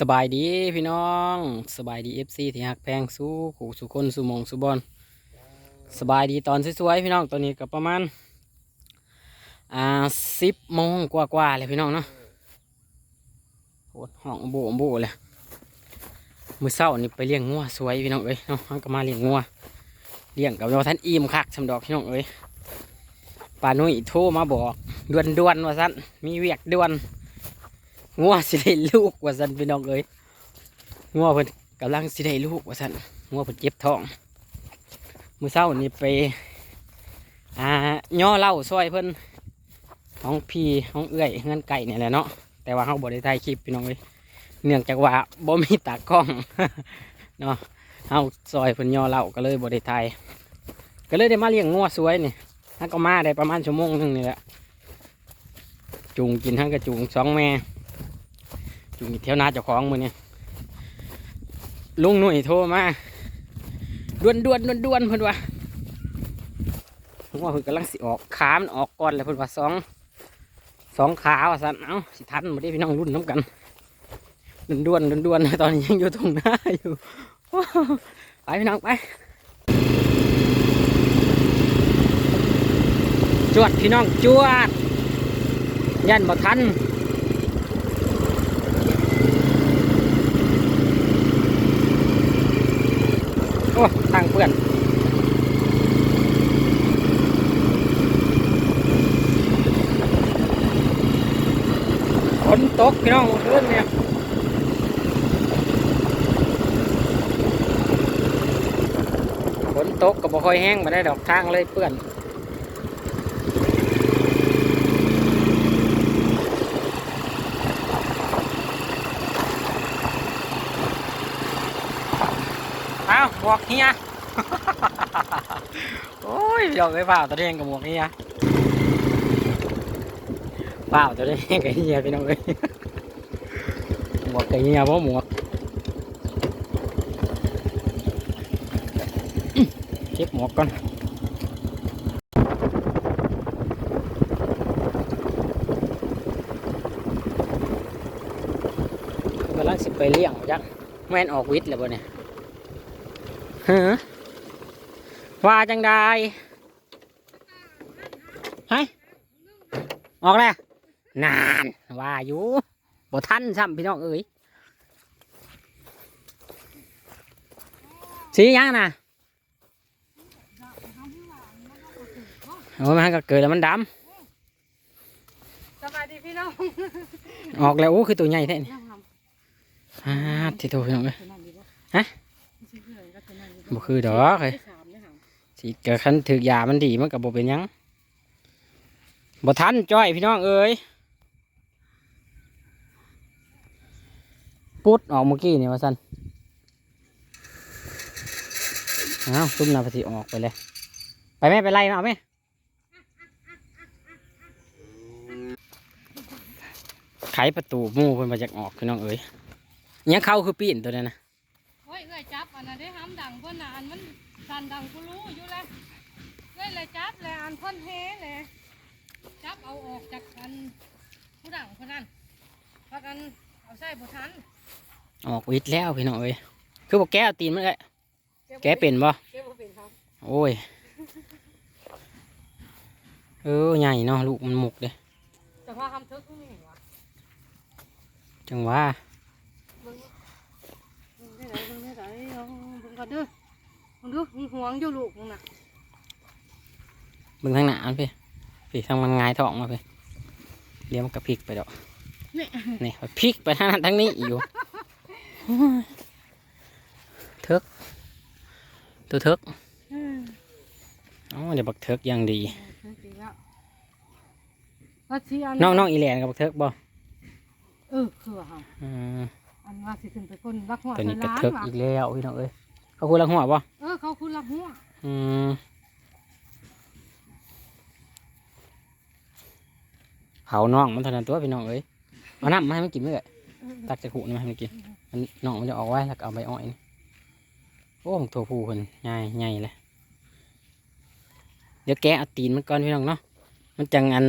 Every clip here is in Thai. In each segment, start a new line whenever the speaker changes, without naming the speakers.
สบายดีพี่น้องสบายดีเอฟซีที่หักแพงสู้ขู่สุคนสุหมงสุบอลสบายดีตอนสวยๆพี่น้องตอนนี้ก็ประมาณอ่าสิบโมงกว่าๆเลยพี่น้องเนาะโหดห้องโบโบเลยมือเศร้านี่ไปเลี้ยงงัวสวยพี่น้องเอ้ยเนาะเราก็มาเลี้ยงงัวเลี้ยงกับเราท่านอิ่มคักสำดอกพี่น้องเอ้ยป้านุ่ยโทรมาบอกด่วนๆว่าสั้นมีเวียกด่วน งัวสิได้ลูกว่าสันพี่น้องเอ้ยงัวเพิ่นกำลังสิได้ลูกว่าสันงัวเพิ่นเจ็บท้องมื้อเช้านี่ไปอ่าย่อเหล้าซอยเพิ่นห้องพี่ห้องเอื้อยเงินไก่เนี่ยแหละเนาะแต่ว่าเฮาบ่ได้ถ่ายคลิปพี่น้องเอ้ยเนื่องจากว่าบ่มีตากล้องเนาะเฮาซอยเพิ่นย่อเหล้าก็เลยบ่ได้ถ่ายก็เลยได้มาเลี้ยงงัวสวยนี่ฮักก็มาได้ประมาณชั่วโมงหนึงนี่แหละจูงกินทั้งกระจูงสองแม่ อยู่เที่ยวนาเจ้าของมือเนี่ยลุงหนุ่ยโทรมาดวนดวนดวนดวนเพิ่นว่าผมว่าเพิ่นกำลังสิออกขามันออกก่อนเลยเพิ่นว่าสองสองขาว่าสันเอ้าสิทันมาได้พี่น้องรุ่นน้ำกันดวนดวนดวนดวนตอนนี้ยังอยู่ตรงหน้าอยู่ไปพี่น้องไปจวดพี่น้องจวดยันบ่ทัน โอ้ทางเพื่อนฝนตกพี่น้องเพื่อนเนี่ยฝนตกก็บ่ค่อยแห้งมาได้ดอกทางเลยเพื่อนเอาหมวกเฮีย โอ้ยพี่น้องไอ้เปล่าตัวเองกับหมวกเฮียเปล่าตัวเองกับเฮียพี่น้องเอ้ยหมวกกับเฮียเพราะหมวกเก็บหมวกก่อนกำลังสิไปเลี้ยงจักแม่นออกวิทย์แล้วบ่เนี่ยฮะ ว่าจังได้ฮะออกแล้วนานว่าอยู่บ่ทันซ้ำพี่น้องเอ้ยสีหยังน่ะโอ้ยมันก็เกิดแล้วมันด
สบายดีพี่น้องำ
ออกแล้วโอ้คือตัวใหญ่แท้นี่อ่าที่โตพี่น้องเอ้ยฮะบ่คือดอกเอ้ย สิเกิดคันถือยามันดีมันกับบ่เป็นยังบ่ทันจ้อยพี่น้องเอ้ยปุ๊ดออกเมื่อกี้นี่ว่าซั่นอ้าวซุ่มนาภาษีออกไปเลย ไปแม่ไปไล่มาเอาไหมไขประตูมู่เพิ่นมาจากออกพี่น้องเอ้ยยังเข้าคือปีนตัวนั้นนะ
โอ้ยเอ้ยจับอันนั้นได้ห้ำดังเพิ่นน่ะอันมัน สั่นดังกูรู้อยู่แล้วเอ้ยเลยจับเลยอันเพิ่นเฮเลยจับเอาออกจากอันผู้ดังเพิ่นนั่นพักอันเอาใส่บ่ทัน
ออกวิทย์แล้วพี่น้องเอ้ยคือบอกแกเอาตีนมันเลยแกเป็นบ่
เก็บบ่เป็นครับ
โอ้ยเออใหญ่เนาะลูกมันหมุกเด้
แต่ว่าคำทึกนี่วะ
จังว่า
เบิ่งเบิ่งได้ไหนเบิ่งได้ไหนเอาเบิ่งก่อนเด้อ มึงดูมึงห่วงอยู่ลูกมึงน่ะ
เบิ่งทางหน้ามันพี่พี่ทางมันงายท้องมาพี่เดี๋ยวมันกระพลิกไปดอก
นี่
นี่มันพลิกไปทางนั้นทางนี้อยู่เทิกตัวเทิก
อืม
อ๋อเดี๋ยวบักเทิกอยังดี
ทึกอีกแล้วว่าสิอัน
น้องน้องอีแลนกับบักเทิกบ่
เออคือว่า
อืม
อันว่าสิขึ้นไปคนรักหัว
ตัวนี้กระ
ใส่ร้าน
เทิก
ว่ะ
อีกแล้วพี่น้องเอ้ย เขาคุณลังหัวปะ
เออ เขาคุณลังหัว
อืมเขาน่องมันเทานันตัวพี่น้องเอ้ยเอาน้ำมาให้มันกินเลยตักจากหูนี่มาให้มันกินมันน่องมันจะออกไว้แล้วก็เอาใบอ้อยนี่โอ้ของถั่วผูคนใหญ่ใหญ่เลยเดี๋ยวแกเอาตีนมันก่อนพี่น้องเนาะมันจังอัน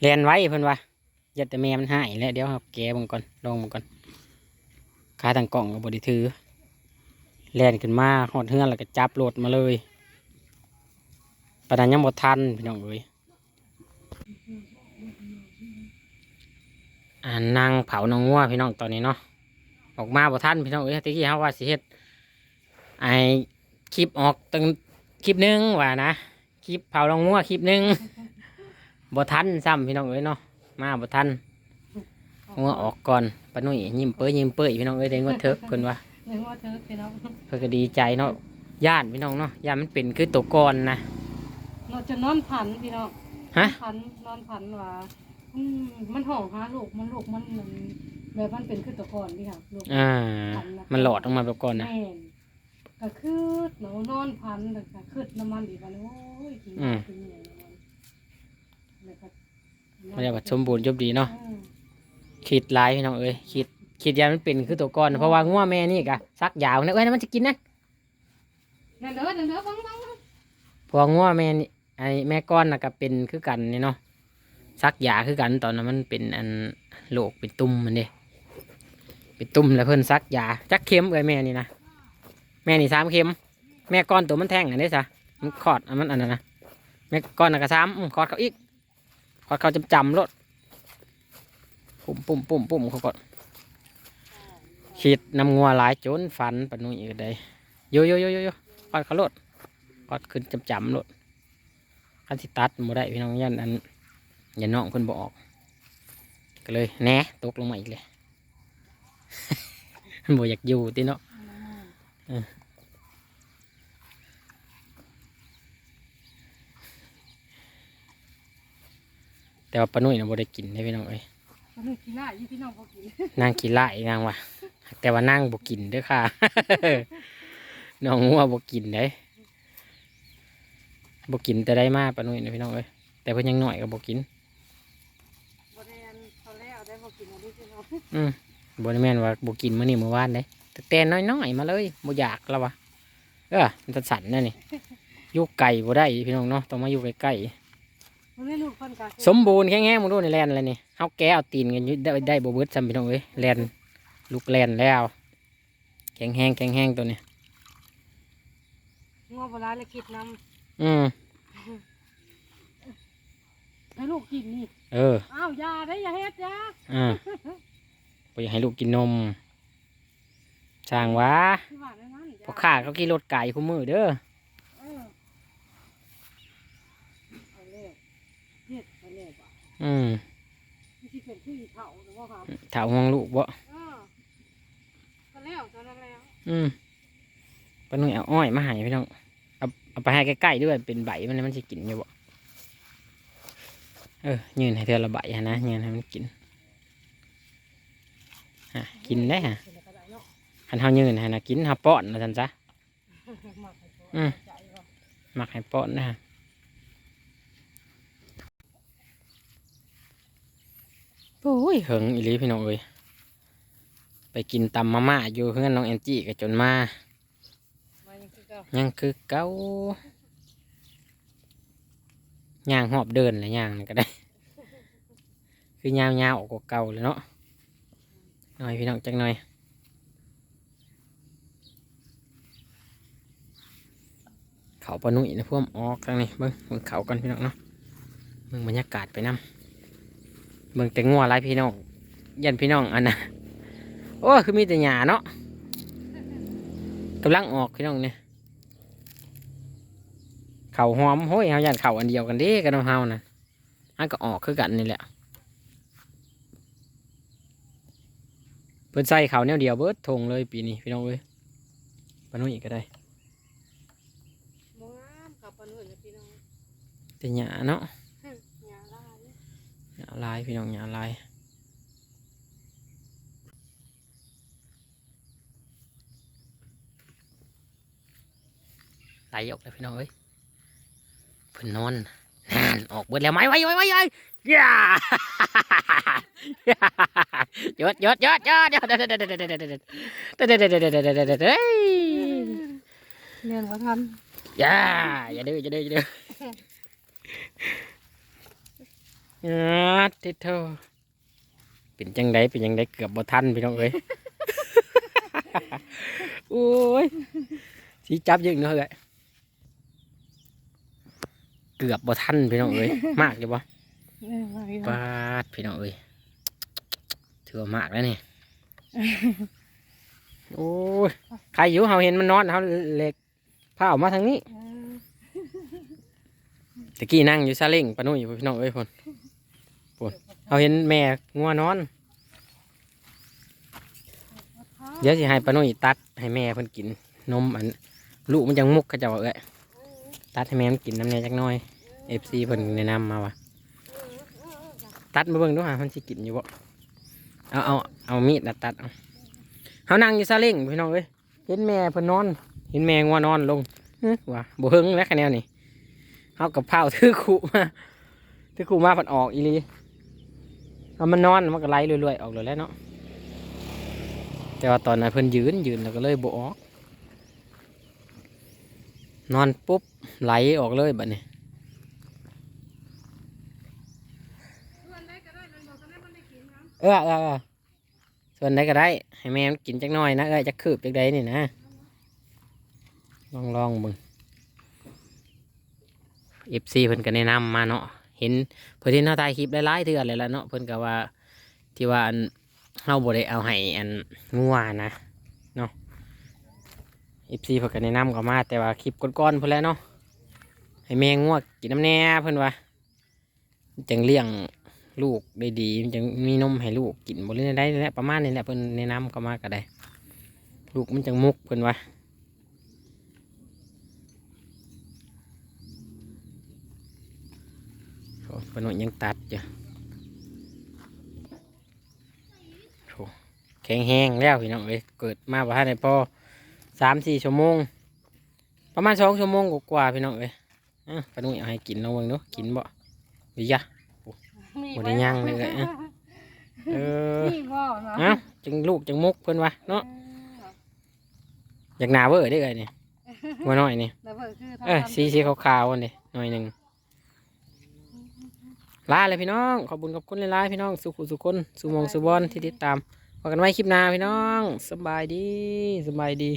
เรียนไว้เพื่อนวะอย่าแต่แม่มันหายแล้วเดี๋ยวครับแกมันก่อนลองมันก่อนขาทางกล่องกับบริถือ แล่นขึ้นมาหอดเฮือนแล้วก็จับโหลดมาเลยปนันยังหมดทันพี่น้องเอ้ยอ่านั่งเผาน้องงัวพี่น้องตอนนี้เนาะออกมาบ่ทันพี่น้องเอ้ยที่กี่เฮาว่าสิเฮ็ดไอคลิปออกตึ้งคลิปนึงว่านะคลิปเผาน้องงัวคลิปนึงบ่ทันซ้ำพี่น้องเอ้ยเนาะมาบ่ทันงัวออกก่อนปนุ่ยยิ้มเปื้ยยิ้มเปื้ยพี่น้องเอ้ยได้งวดเถอะคนว่า
เพื่อ
ก็ดีใจเนาะย่านพี่น้องเนาะย่านมันเป็นคือตัวกอนนะ
เราจะนอนผันพี่น้อง
ฮะ
ผันนอนผันว่าอืมมันห่องหาลูกมันลูกมันมันแบบมันเป็นคือตัวกอนพี่ค่ะลูก
อ่า มันหลอดออกมาแบบก่อนนะ
แม่ก็คือหนูนอนผันแล้ก็คือน้ำมันอีกว่าโอ้ยกิน
อืม
กินเหนื่อยน้ำมันแล้วก็
มันรีสมบูรณ์จบดีเนาะคิดหลายพี่น้องเอ้ยคิด ขีดยามันเป็นคือตัวก้อนเพราะว่างัวแม่นี่กะซักยาวนะเอ้ยมันจะกินนะ
เนเด้อเนเด้อฟังฟัง
พองัวแม่นี่ไอแม่ก้อนน่ะก็เป็นคือกันนี่เนาะซักยาคือกันตอนนั้นมันเป็นอันโลกเป็นตุ่มมันเด้เป็นตุ่มแล้วเพิ่นซักยาจักเข็มเอ้ยแม่นี่นะแม่นี่สามเข็ม แม่ก้อนตัวมันแทงอันนี้ซะมันคอดมันอันนั้นนะแม่ก้อนน่ะก็สามคอดเขาอีกคอดเขาจำจำรถปุ่มปุ่มปุ่มปุ่มเขาก่ ขีดนำงัวหลายจนฟันปนุ่ยอยู่ใดโยโยโยโยโยกอดเขาลดกอดขึ้นจำจำลดคันสิตัดโมได้พี่น้องยันอันอย่าน้องคนบอก ก็เลยแน่ตกลงมาอีกเลยมันบ่อยากอยู่ที่เนาะแต่ว่าปนุยนะบ่ได้กินใด้พี่น้องเอ้ย
นางกินไล่พี่น้องบ่กิน
นางกินไล่นางว่ะ แต่ว่านั่งบกินเด้อค่ะ น้องงัวบกินได้บกินแต่ได้มากปะนุ่ยนะพี่น้องเอ้ยแต่เพิ่นยังหน่อยก็บกิน
บริเวณตอนแรกได้บกินมานนี้พี่น้อง
อืมบริเวณว่าบกินเมื่อนี่เมื่อวานเลยแต่แต่น้อยๆมาเลยบ่อยากแล้ววะเออมันสั่นนั่นนี่ยุกไก่บ่ได้พี่น้องเนาะต้องมาอยู่ใกล้ๆสมบูรณ์แค่แง่มึงดูในแลนอะไรนี่เฮาแก้เอาตีนกันได้ได้โบเบิร์ดจำพี่น้องเอ้ยแลน ลูกแลนแล้ว แข็งแห้งแข็งแห้งตัวนี้
งอเวลาเลยคิดน้
อืมำ
ให้ลูกกินนี่
เออ
อ้าวยาได้ยาเฮ็ดยา
อ่าไปให้ลูกกินนมช่างวะพอข้าเขากินรถไก่คู่มือเด้อ
เอื
ม
ที่าหรือว
หงลูกบ่
อ้ว
ยมปนุ่ยเอาอ้อยมาให้พี่น้องเอาเอาไปให้ใกล้ๆด้วยเป็นใบมันเลยมันจะกินอยู่บ่เออยืนให้เธอละใบฮะนะยืนให้มันกินฮะกินได้ฮะ
หันเฮา
ยืนให้นะกินฮะป้อนนะท่านจ๊ะ
อืมห
มักให้ป้อนนะฮะโอ้ยเหิงอีหลีพี่น้องเอ้ย ไปกินตำมาม่าอยู่เพื่อนน้องแอนจี้ก็จนมา
ยังคือเก้า
ย่างหอบเดินเลยย่างก็ได้ คือยาวๆกว่าเก่าเลยเนาะหน่อยพี่น้องจังหน่อยเขาปนุ่ยนะพ่วมออกทางนี้เบิ้งเบิ้งเขากันพี่น้องเนาะเบิ้งบรรยากาศไปน้ำเบิ้งแต่งัวไรพี่น้องยันพี่น้องอันน่ะ โอ้คือมีแต่หญ้าเนาะกำลังออกพี่น้องเนี่ยเข่าหอมโห้ยเฮาย่านเข่าอันเดียวกันเด้กันเฮานะอันก็ออกคือกันนี่แหละเพื่นใส่เข่าแนวเดียวเบิดทงเลยปีนี้พี่น้องเว้ยปนุ่ยก็ได้แต่หญ้าเนาะ
ห
ญ้าลายพี่น้องหญ้าลาย ออกแล้วพี่น้องเอ้ยเพิ่นนอนนั่นออกเบิดแล้วไหมไว้ไว้ไว้ไว้ย่หยอดยอดยอดยอดยอดเด็ดเด็ดเด็ดเด็ดเด็ดเด็ดเด็ดเด็ดเนียนกว่าทันย่าอย่าดื้ออย่าดื้ออย่าดื้อยัดติดเท่าเป็นจังไดเป็นยังไดเกือบบ่ทันพี่น้องเอ้ยโอ้ยสีจับยังเนาะเลย เกือบบ่ทันพี่น้องเอ้ยมากอยู่บ่
เออมาอีก
ปาดพี่น้องเอ้ยถือว่ามากแล้วนี่โอ้ยใครอยู่เฮาเห็นมันนอนเฮาเล็กพาออกมาทางนี้
เออ
ตะกี้นั่งอยู่ซาเล้งปะนุ่ยอยู่พี่น้องเอ้ยพนพนเฮาเห็นแม่งัวนอน เดี๋ยวสิให้ปะนุ่ยตัดให้แม่เพิ่นกินนมอันลูกมันยังมุกเขาเจะว่าเอ้ย ตัดให้แม่มกินน้ำแน่จักน่อยเอฟซีเพิ่นแนะนำมาว่าตัดมาเบิ่งดูหามันสิกินอยู่บ่เอาเอาเอามีดตัดเอาเฮานั่งอยู่ซาเล้งพี่น้องเอ้ยเห็นแม่เพิ่นนอน เห็นแม่งัวนอนลงว่าบ่เฮิงแล้วคะแนนนี่เฮากับเผาถือขู่มาถือขู่มาเพิ่นออกอีลีเอามันนอนมันก็ไหลเรื่อยๆออกเลยแล้วเนาะแต่ว่าตอนนั้นเพิ่นยืนยืนแล้วก็เลยบออก นอนปุ๊บไหลออกเลยแบัดนี้
ส่วนใดก็ได้มันบอกกันได้กรับ
เออเออส่วนใดก็ได้ ให้แม่มันกินจักหน่อยนะเอ้ยจักคืบจักใดนี่นะ ลองลองเบิ่งเอฟซีเพิ่นก็แนะนำมาเนาะเห็นเพิ่นที่หน้าตายคลิปหลายๆเทื่อเลยละเนาะเพิ่นก็ว่าที่ว่าอันเฮาบ่ได้เอาให้อันงัวนะเนะ เอฟซีเพิ่นก็แนะนำก็มาแต่ว่าคลิปก่อนๆเพิ่นแล้วเนาะให้แม่งัวกินน้ำแน่เพิ่นว่าจังเลี้ยงลูกได้ดีมันจะมีนมให้ลูกกินบริเวณได้แหละประมาณนี้แหละเพิ่นแนะนำก็มาก็ได้ลูกมันจังมุกเพิ่นว่าเพิ่นว่ายังตัดอยู่แข็งแห้งแล้วพี่น้องเอ้ยเกิดมาประมาณในพ่อ สามสี่ชั่วโมง ประมาณสองชั่วโมงกว่าๆพี่น้องเอ้ยอะปนุ่ยเอาให้กินลองเบิ่งเนาะกินบ่วิยะบ่ได้ย่างเลยเอ้ยเออ
นี่บ่เนาะ
เอ้าจังลูกจังมุกเพิ่นวะเนาะอยากหนาเวอร์ได้เลยนี่ว่าน้อยนี่
แล้วเบิดคือ
เออสีสีขาวๆอันนี้หน่อยหนึ่งลาเลยพี่น้อง ขอบคุญขอบคุณหลายๆพี่น้อง สุขุสุคนสุมงสุบอนที่ติดตามพบกันไว้คลิปหน้าพี่น้องสำบายดีสำบายดี